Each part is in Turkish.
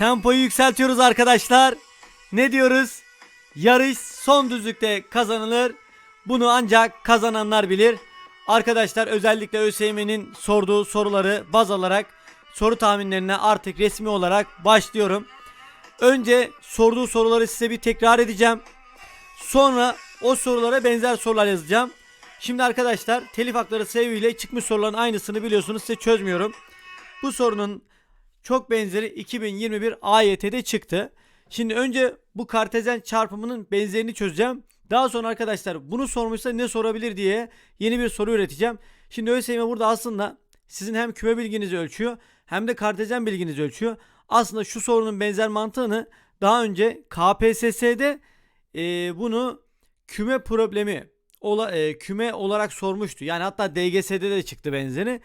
Tempoyu yükseltiyoruz arkadaşlar. Ne diyoruz? Yarış son düzlükte kazanılır. Bunu ancak kazananlar bilir. Arkadaşlar özellikle ÖSYM'nin sorduğu soruları baz alarak soru tahminlerine artık resmi olarak başlıyorum. Önce sorduğu soruları size bir tekrar edeceğim. Sonra o sorulara benzer sorular yazacağım. Şimdi arkadaşlar telif hakları sebebiyle çıkmış soruların aynısını biliyorsunuz size çözmüyorum. Bu sorunun çok benzeri 2021 AYT'de çıktı. Şimdi önce bu kartezyen çarpımının benzerini çözeceğim. Daha sonra arkadaşlar bunu sormuşsa ne sorabilir diye yeni bir soru üreteceğim. Şimdi ÖSYM burada aslında sizin hem küme bilginizi ölçüyor hem de kartezyen bilginizi ölçüyor. Aslında şu sorunun benzer mantığını daha önce KPSS'de e, bunu küme problemi ola, e, küme olarak sormuştu. Yani hatta DGS'de de çıktı benzeri.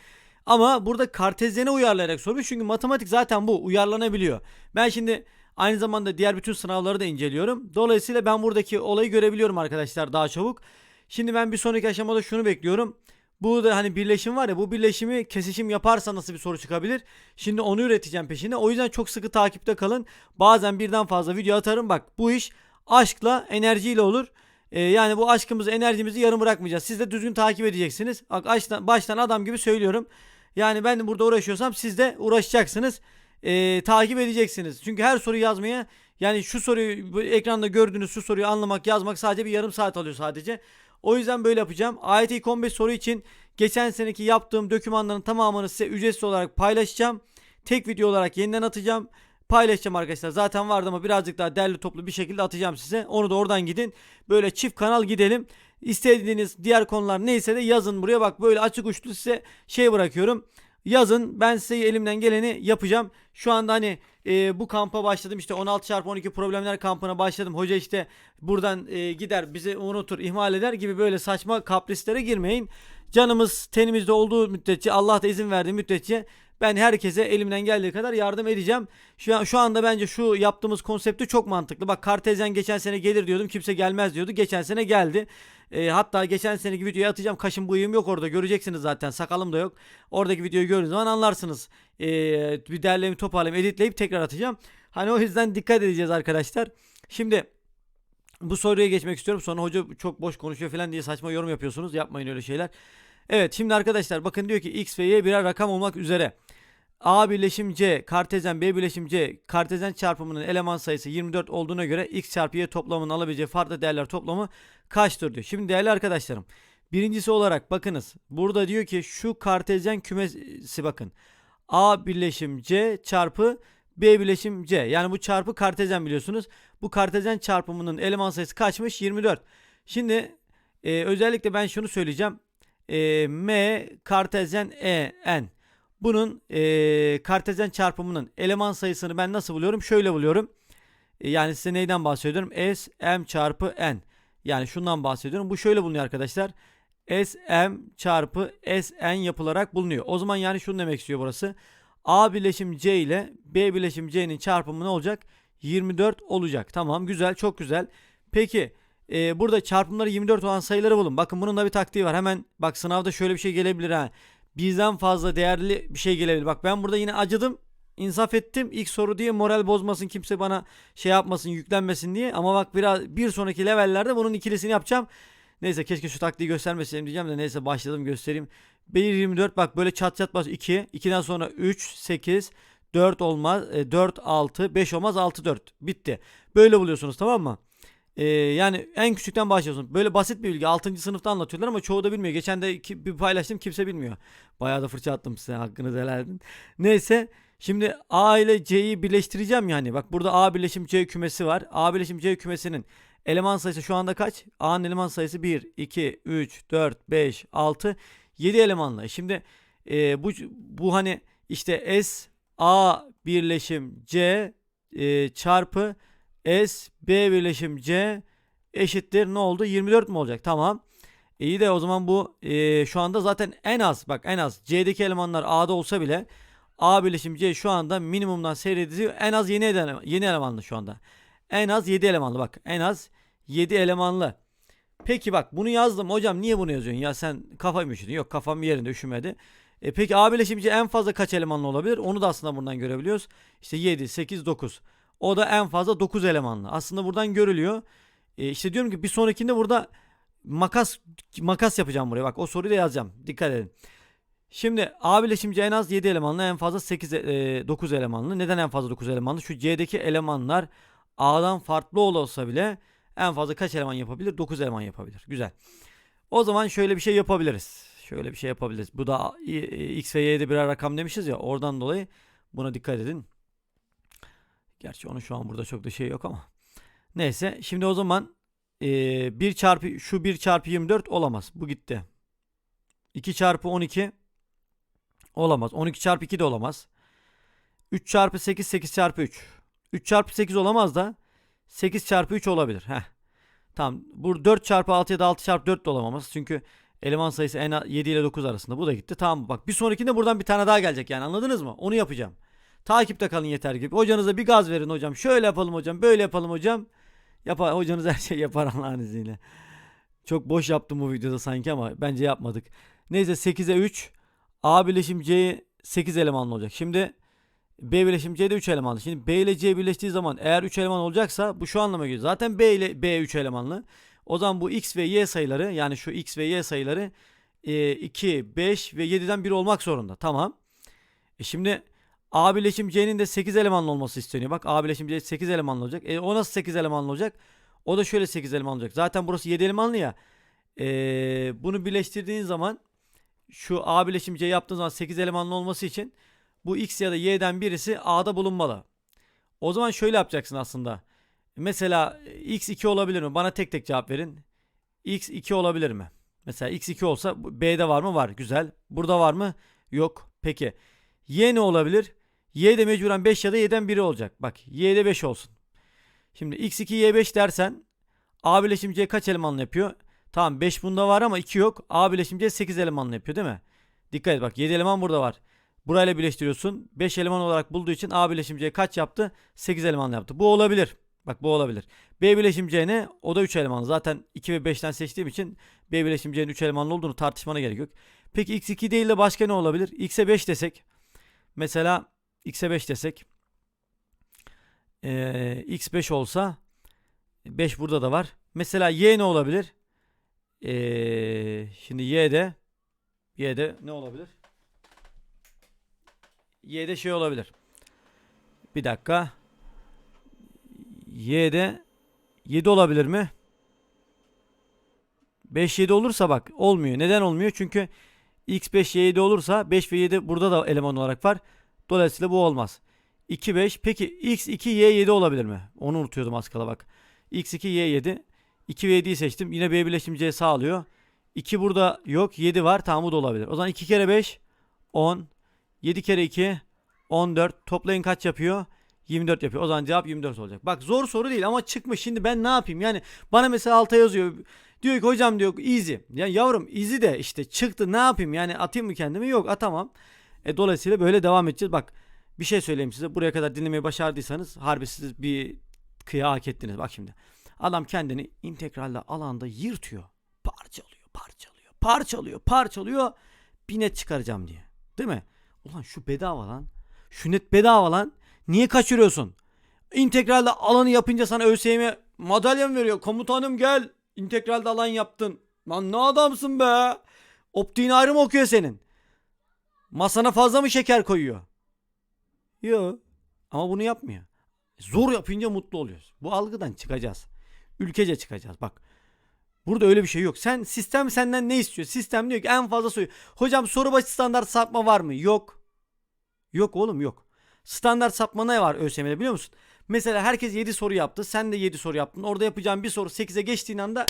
Ama burada kartezyene uyarlayarak sormuş. Çünkü matematik zaten bu uyarlanabiliyor. Ben şimdi aynı zamanda diğer bütün sınavları da inceliyorum. Dolayısıyla ben buradaki olayı görebiliyorum arkadaşlar daha çabuk. Şimdi ben bir sonraki aşamada şunu bekliyorum. Bu da hani birleşim var ya bu birleşimi kesişim yaparsa nasıl bir soru çıkabilir? Şimdi onu üreteceğim peşinde. O yüzden çok sıkı takipte kalın. Bazen birden fazla video atarım. Bak bu iş aşkla enerjiyle olur. Ee, yani bu aşkımızı enerjimizi yarım bırakmayacağız. Siz de düzgün takip edeceksiniz. Bak baştan, baştan adam gibi söylüyorum. Yani ben burada uğraşıyorsam siz de uğraşacaksınız. Ee, takip edeceksiniz. Çünkü her soruyu yazmaya yani şu soruyu bu ekranda gördüğünüz şu soruyu anlamak yazmak sadece bir yarım saat alıyor sadece. O yüzden böyle yapacağım. AYT ilk 15 soru için geçen seneki yaptığım dokümanların tamamını size ücretsiz olarak paylaşacağım. Tek video olarak yeniden atacağım. Paylaşacağım arkadaşlar. Zaten vardı ama birazcık daha derli toplu bir şekilde atacağım size. Onu da oradan gidin. Böyle çift kanal gidelim. İstediğiniz diğer konular neyse de yazın buraya. Bak böyle açık uçlu size şey bırakıyorum. Yazın ben size elimden geleni yapacağım. Şu anda hani e, bu kampa başladım işte 16 çarpı 12 problemler kampına başladım. Hoca işte buradan e, gider bizi unutur ihmal eder gibi böyle saçma kaprislere girmeyin. Canımız tenimizde olduğu müddetçe Allah da izin verdiği müddetçe ben herkese elimden geldiği kadar yardım edeceğim. Şu, an, şu anda bence şu yaptığımız konsepti çok mantıklı. Bak Kartezyen geçen sene gelir diyordum kimse gelmez diyordu. Geçen sene geldi. E, hatta geçen seneki videoyu atacağım. Kaşım bıyığım yok orada. Göreceksiniz zaten. Sakalım da yok. Oradaki videoyu gördüğünüz zaman anlarsınız. E, bir derleyip toparlayıp editleyip tekrar atacağım. Hani o yüzden dikkat edeceğiz arkadaşlar. Şimdi bu soruya geçmek istiyorum. Sonra hoca çok boş konuşuyor falan diye saçma yorum yapıyorsunuz. Yapmayın öyle şeyler. Evet şimdi arkadaşlar bakın diyor ki x ve y birer rakam olmak üzere. A birleşim C, kartezyen B birleşim C, kartezyen çarpımının eleman sayısı 24 olduğuna göre x çarpı y toplamının alabileceği farklı değerler toplamı kaçtır diyor. Şimdi değerli arkadaşlarım birincisi olarak bakınız burada diyor ki şu kartezyen kümesi bakın. A birleşim C çarpı B birleşim C. Yani bu çarpı kartezyen biliyorsunuz. Bu kartezyen çarpımının eleman sayısı kaçmış? 24. Şimdi e, özellikle ben şunu söyleyeceğim. E, M kartezyen E N. Bunun e, kartezyen çarpımının eleman sayısını ben nasıl buluyorum? Şöyle buluyorum. E, yani size neyden bahsediyorum? S M çarpı N. Yani şundan bahsediyorum. Bu şöyle bulunuyor arkadaşlar. S M çarpı S N yapılarak bulunuyor. O zaman yani şunu demek istiyor burası. A birleşim C ile B birleşim C'nin çarpımı ne olacak? 24 olacak. Tamam güzel çok güzel. Peki e, burada çarpımları 24 olan sayıları bulun. Bakın bunun da bir taktiği var. Hemen bak sınavda şöyle bir şey gelebilir ha. Bizden fazla değerli bir şey gelebilir. Bak ben burada yine acıdım. insaf ettim. İlk soru diye moral bozmasın kimse bana şey yapmasın yüklenmesin diye. Ama bak biraz bir sonraki levellerde bunun ikilisini yapacağım. Neyse keşke şu taktiği göstermeseydim diyeceğim de neyse başladım göstereyim. 1 24 bak böyle çat çat baş 2. 2'den sonra 3 8 4 olmaz. E, 4 6 5 olmaz 6 4. Bitti. Böyle buluyorsunuz tamam mı? Ee, yani en küçükten başlıyorsun. Böyle basit bir bilgi. 6. sınıfta anlatıyorlar ama çoğu da bilmiyor. Geçen de ki- bir paylaştım kimse bilmiyor. Bayağı da fırça attım size hakkınızı helal edin. Neyse şimdi A ile C'yi birleştireceğim yani. Bak burada A birleşim C kümesi var. A birleşim C kümesinin eleman sayısı şu anda kaç? A'nın eleman sayısı 1, 2, 3, 4, 5, 6, 7 elemanlı. Şimdi e, bu bu hani işte S A birleşim C e, çarpı S B birleşim C eşittir ne oldu? 24 mi olacak? Tamam. İyi de o zaman bu e, şu anda zaten en az bak en az C'deki elemanlar A'da olsa bile A birleşim C şu anda minimumdan seyrediyor. En az yeni eleman, yeni elemanlı şu anda. En az 7 elemanlı bak. En az 7 elemanlı. Peki bak bunu yazdım hocam niye bunu yazıyorsun ya sen kafayı mı üşüdün? Yok kafam yerinde üşümedi. E peki A bileşimci en fazla kaç elemanlı olabilir? Onu da aslında buradan görebiliyoruz. İşte 7, 8, 9. O da en fazla 9 elemanlı. Aslında buradan görülüyor. E işte diyorum ki bir sonrakinde burada makas makas yapacağım buraya. Bak o soruyu da yazacağım. Dikkat edin. Şimdi A bileşimci en az 7 elemanlı, en fazla 8 e, 9 elemanlı. Neden en fazla 9 elemanlı? Şu C'deki elemanlar A'dan farklı olsa bile en fazla kaç eleman yapabilir? 9 eleman yapabilir. Güzel. O zaman şöyle bir şey yapabiliriz. Şöyle bir şey yapabiliriz. Bu da e, X ve Y'de birer rakam demişiz ya. Oradan dolayı buna dikkat edin. Gerçi onun şu an burada çok da şey yok ama. Neyse. Şimdi o zaman e, 1 çarpı şu 1 çarpı 24 olamaz. Bu gitti. 2 çarpı 12 olamaz. 12 çarpı 2 de olamaz. 3 çarpı 8 8 çarpı 3. 3 çarpı 8 olamaz da 8 çarpı 3 olabilir. Heh. Tamam. Bu 4 çarpı 6 ya da 6 çarpı 4 de olamamız. Çünkü eleman sayısı en az 7 ile 9 arasında. Bu da gitti. Tamam bak bir sonrakinde buradan bir tane daha gelecek yani anladınız mı? Onu yapacağım. Takipte kalın yeter gibi. Hocanıza bir gaz verin hocam. Şöyle yapalım hocam. Böyle yapalım hocam. Yapar, hocanız her şeyi yapar Allah'ın izniyle. Çok boş yaptım bu videoda sanki ama bence yapmadık. Neyse 8'e 3. A bileşim C 8 elemanlı olacak. Şimdi B bileşim C'de 3 elemanlı. Şimdi B ile C birleştiği zaman eğer 3 eleman olacaksa bu şu anlama geliyor. Zaten B ile B 3 elemanlı. O zaman bu X ve Y sayıları yani şu X ve Y sayıları e, 2, 5 ve 7'den biri olmak zorunda. Tamam. E şimdi A bileşim C'nin de 8 elemanlı olması isteniyor. Bak A bileşim C 8 elemanlı olacak. E o nasıl 8 elemanlı olacak? O da şöyle 8 elemanlı olacak. Zaten burası 7 elemanlı ya. E, bunu birleştirdiğin zaman şu A bileşim C yaptığın zaman 8 elemanlı olması için bu X ya da Y'den birisi A'da bulunmalı. O zaman şöyle yapacaksın aslında. Mesela X 2 olabilir mi? Bana tek tek cevap verin. X 2 olabilir mi? Mesela X 2 olsa B'de var mı? Var. Güzel. Burada var mı? Yok. Peki. Y ne olabilir? Y de mecburen 5 ya da Y'den biri olacak. Bak Y'de 5 olsun. Şimdi X2 Y5 dersen A bileşim C kaç elemanlı yapıyor? Tamam 5 bunda var ama 2 yok. A bileşim C 8 elemanlı yapıyor değil mi? Dikkat et bak 7 eleman burada var. Burayla birleştiriyorsun. 5 eleman olarak bulduğu için A bileşim C kaç yaptı? 8 elemanlı yaptı. Bu olabilir. Bak bu olabilir. B bileşim C ne? O da 3 elemanlı. Zaten 2 ve 5'ten seçtiğim için B bileşim C'nin 3 elemanlı olduğunu tartışmana gerek yok. Peki X2 değil de başka ne olabilir? X'e 5 desek. Mesela X'e 5 desek. Ee, X5 olsa 5 burada da var. Mesela Y ne olabilir? Ee, şimdi Y'de Y'de ne olabilir? Y'de şey olabilir. Bir dakika. Y'de 7 olabilir mi? 5 7 olursa bak olmuyor. Neden olmuyor? Çünkü x5 y7 olursa 5 ve 7 burada da eleman olarak var. Dolayısıyla bu olmaz. 2 5. Peki x2 y7 olabilir mi? Onu unutuyordum az kala bak. x2 y7. 2 ve 7'yi seçtim. Yine B bileşim C sağlıyor. 2 burada yok. 7 var. Tamam bu da olabilir. O zaman 2 kere 5 10. 7 kere 2 14. Toplayın kaç yapıyor? 24 yapıyor. O zaman cevap 24 olacak. Bak zor soru değil ama çıkmış. Şimdi ben ne yapayım? Yani bana mesela alta yazıyor. Diyor ki hocam diyor easy. Ya yavrum easy de işte çıktı ne yapayım? Yani atayım mı kendimi? Yok atamam. E, dolayısıyla böyle devam edeceğiz. Bak bir şey söyleyeyim size. Buraya kadar dinlemeyi başardıysanız harbi siz bir kıya hak ettiniz. Bak şimdi. Adam kendini integralle alanda yırtıyor. Parçalıyor, parçalıyor, parçalıyor, parçalıyor. Bir net çıkaracağım diye. Değil mi? Ulan şu bedava lan. Şu net bedava lan. Niye kaçırıyorsun? İntegralde alanı yapınca sana ÖSYM madalya mı veriyor? Komutanım gel. İntegralde alan yaptın. Lan ne adamsın be? Optiğin ayrı mı okuyor senin? Masana fazla mı şeker koyuyor? Yok. Ama bunu yapmıyor. Zor yapınca mutlu oluyoruz. Bu algıdan çıkacağız. Ülkece çıkacağız. Bak. Burada öyle bir şey yok. Sen sistem senden ne istiyor? Sistem diyor ki en fazla soru. Hocam soru başı standart sapma var mı? Yok. Yok oğlum yok. Standart sapma ne var ÖSYM'de biliyor musun? Mesela herkes 7 soru yaptı. Sen de 7 soru yaptın. Orada yapacağın bir soru 8'e geçtiğin anda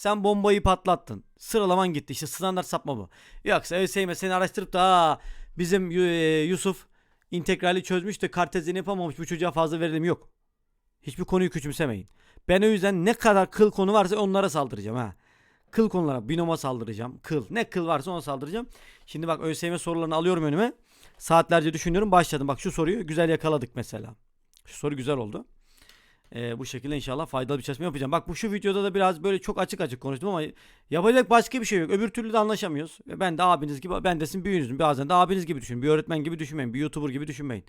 sen bombayı patlattın. Sıralaman gitti. İşte standart sapma bu. Yoksa ÖSYM seni araştırıp da "Aa, bizim e, Yusuf integrali çözmüş de kartezini yapamamış bu çocuğa fazla verelim yok. Hiçbir konuyu küçümsemeyin. Ben o yüzden ne kadar kıl konu varsa onlara saldıracağım ha. Kıl konulara binoma saldıracağım. Kıl. Ne kıl varsa ona saldıracağım. Şimdi bak ÖSYM sorularını alıyorum önüme. Saatlerce düşünüyorum. Başladım. Bak şu soruyu güzel yakaladık mesela. Şu soru güzel oldu. Ee, bu şekilde inşallah faydalı bir çalışma yapacağım. Bak bu şu videoda da biraz böyle çok açık açık konuştum ama yapacak başka bir şey yok. Öbür türlü de anlaşamıyoruz. Ve Ben de abiniz gibi, ben de sizin büyüğünüzüm. Bazen de abiniz gibi düşünün. Bir öğretmen gibi düşünmeyin. Bir YouTuber gibi düşünmeyin.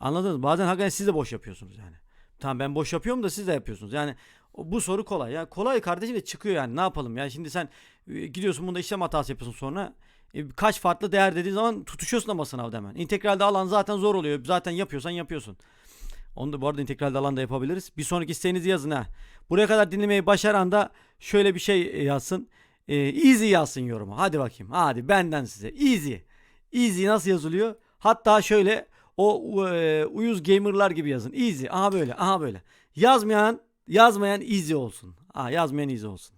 Anladınız mı? Bazen hakikaten siz de boş yapıyorsunuz yani. Tamam ben boş yapıyorum da siz de yapıyorsunuz. Yani bu soru kolay. Ya kolay kardeşim de çıkıyor yani. Ne yapalım ya? Şimdi sen e, gidiyorsun bunda işlem hatası yapıyorsun sonra e, kaç farklı değer dediğin zaman tutuşuyorsun ama sınavda hemen. İntegralde alan zaten zor oluyor. Zaten yapıyorsan yapıyorsun. Onu da bu arada integralde alan da yapabiliriz. Bir sonraki isteğinizi yazın ha. Buraya kadar dinlemeyi başaran da şöyle bir şey yazsın. E, easy yazsın yoruma. Hadi bakayım. Hadi benden size. Easy. Easy nasıl yazılıyor? Hatta şöyle o e, uyuz gamerlar gibi yazın. Easy. Aha böyle. Aha böyle. Yazmayan yazmayan easy olsun. Ha yazmayan easy olsun.